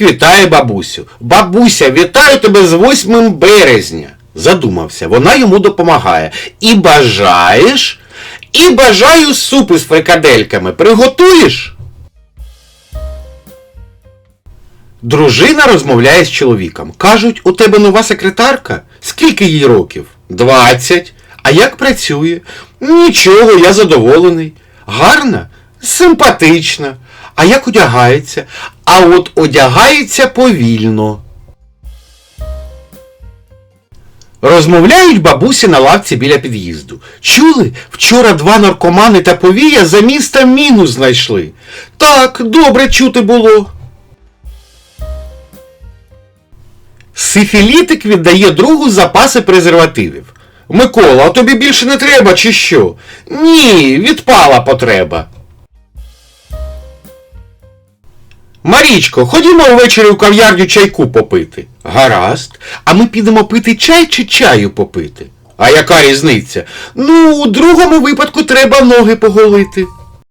Чоловік вітає бабусю. Бабуся, вітаю тебе з 8 березня. Задумався, вона йому допомагає. І бажаєш? І бажаю супи з фрикадельками. Приготуєш? Дружина розмовляє з чоловіком. Кажуть, у тебе нова секретарка? Скільки їй років? Двадцять. А як працює? Нічого, я задоволений. Гарна? Симпатична. А як одягається? А от одягається повільно. Розмовляють бабусі на лавці біля під'їзду. Чули? Вчора два наркомани та повія за містом міну знайшли. Так, добре чути було. Сифілітик віддає другу запаси презервативів. Микола, а тобі більше не треба, чи що? Ні, відпала потреба. Марічко, ходімо ввечері у кав'ярню чайку попити. Гаразд. А ми підемо пити чай чи чаю попити? А яка різниця? Ну, у другому випадку треба ноги поголити.